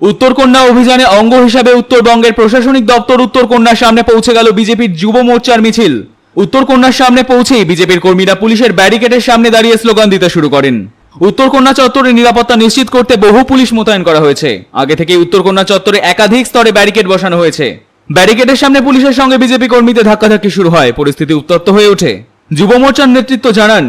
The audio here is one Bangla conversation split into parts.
উত্তরকন্যা অভিযানে অঙ্গ হিসাবে উত্তরবঙ্গের প্রশাসনিক দপ্তর উত্তরকন্যার সামনে পৌঁছে গেল বিজেপির যুব মোর্চার মিছিল। উত্তরকন্যার সামনে পৌঁছেই বিজেপির কর্মীরা পুলিশের ব্যারিকেডের সামনে দাঁড়িয়ে স্লোগান দিতে শুরু করেন। উত্তরকন্যা চত্বরে নিরাপত্তা নিশ্চিত করতে বহু পুলিশ মোতায়েন করা হয়েছে। আগে থেকে উত্তরকন্যা চত্বরে একাধিক স্তরে ব্যারিকেড বসানো হয়েছে। ব্যারিকেডের সামনে পুলিশের সঙ্গে বিজেপি কর্মীদের ধাক্কাধাক্কি শুরু হয়। পরিস্থিতি উত্তপ্ত হয়ে ওঠে। যুব মোর্চার নেতৃত্ব জানান,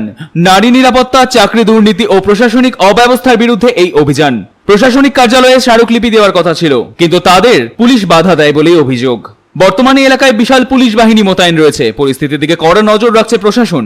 নারী নিরাপত্তা, চাকরি দুর্নীতি ও প্রশাসনিক অব্যবস্থার বিরুদ্ধে এই অভিযান। প্রশাসনিক কার্যালয়ে স্মারকলিপি দেওয়ার কথা ছিল, কিন্তু তাদের পুলিশ বাধা দেয় বলেই অভিযোগ। বর্তমানে এলাকায় বিশাল পুলিশ বাহিনী মোতায়েন রয়েছে। পরিস্থিতির দিকে কড়া নজর রাখছে প্রশাসন।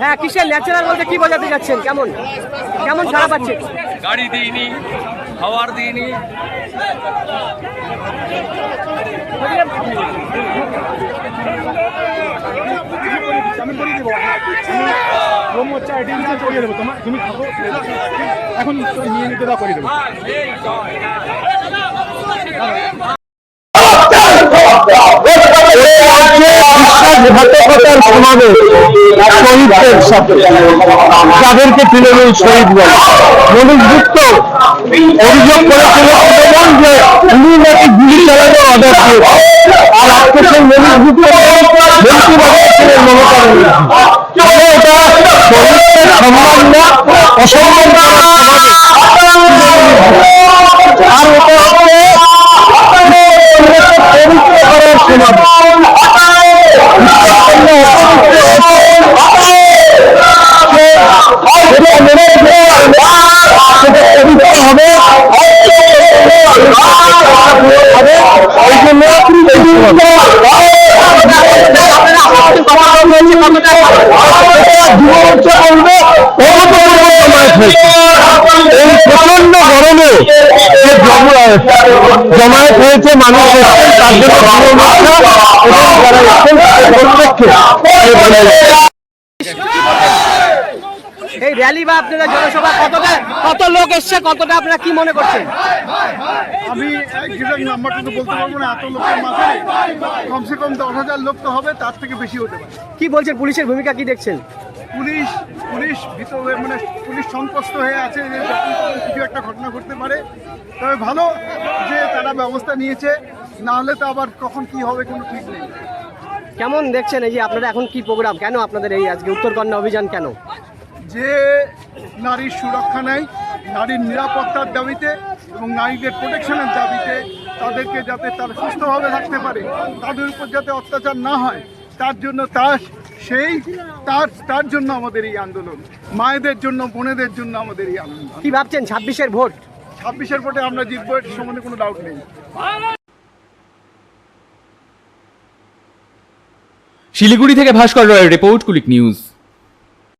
হ্যাঁ কিসের ন্যাচারাল বলতে কি বোঝাতে যাচ্ছেন? কেমন? কেমন সারা পাচ্ছেন গাড়ি দিইনি খাওয়ার দিইনি। আমি করে দেবো ব্রহ্মচার আইডি দিয়ে করিয়ে দেবো। তোমার তুমি এখন নিয়ে নিতে করে দেবো বিশ্বাসঘাতকতার সমাবেশ শহীদদের সাথে। যাদেরকে তৃণমূল শহীদ বলে। মনোজ অভিযোগ করেছিল তৃণমূল যে উনি নাকি গুলি চালানোর অর্ডার দিয়েছে। আর আজকে সেই মনোজ মন্ত্রী বানিয়েছিলেন মমতা ব্যানার্জি। এটা শহীদদের সম্মান না, অসম্মান এই প্রচণ্ড গরমে জমা- জমায়েত হয়েছে মানুষ তার জন্য এই র্যালি বা আপনাদের জনসভা কতটা কত লোক এসছে, কতটা আপনারা কি মনে করছেন? আমি এক্সাক্ট নাম্বারটা তো বলতে পারব না এত লোকের মাথায় কমসে কম দশ হাজার লোক তো হবে তার থেকে বেশি হতে পারে। কি বলছেন পুলিশের ভূমিকা কি দেখছেন? পুলিশ পুলিশ ভিতর হয়ে মানে পুলিশ সন্তুষ্ট হয়ে আছে যে কিছু একটা ঘটনা ঘটতে পারে। তবে ভালো যে তারা ব্যবস্থা নিয়েছে না হলে তো আবার কখন কি হবে কোনো ঠিক নেই। কেমন দেখছেন এই যে আপনারা এখন কি প্রোগ্রাম? কেন আপনাদের এই আজকে উত্তরকন্যা অভিযান কেন? যে নারীর সুরক্ষা নেই নারীর নিরাপত্তার দাবিতে এবং নারীদের প্রোটেকশনের দাবিতে তাদেরকে যাতে তারা সুস্থভাবে থাকতে পারে তাদের উপর যাতে অত্যাচার না হয় তার জন্য তার সেই তার তার জন্য আমাদের এই আন্দোলন মায়েদের জন্য বোনেদের জন্য আমাদের এই আন্দোলন। কি ভাবছেন ছাব্বিশের ভোট? ছাব্বিশের ভোটে আমরা জিতবো এর সম্বন্ধে কোনো ডাউট নেই। শিলিগুড়ি থেকে ভাস্কর রয়ের রিপোর্ট কুলিক নিউজ।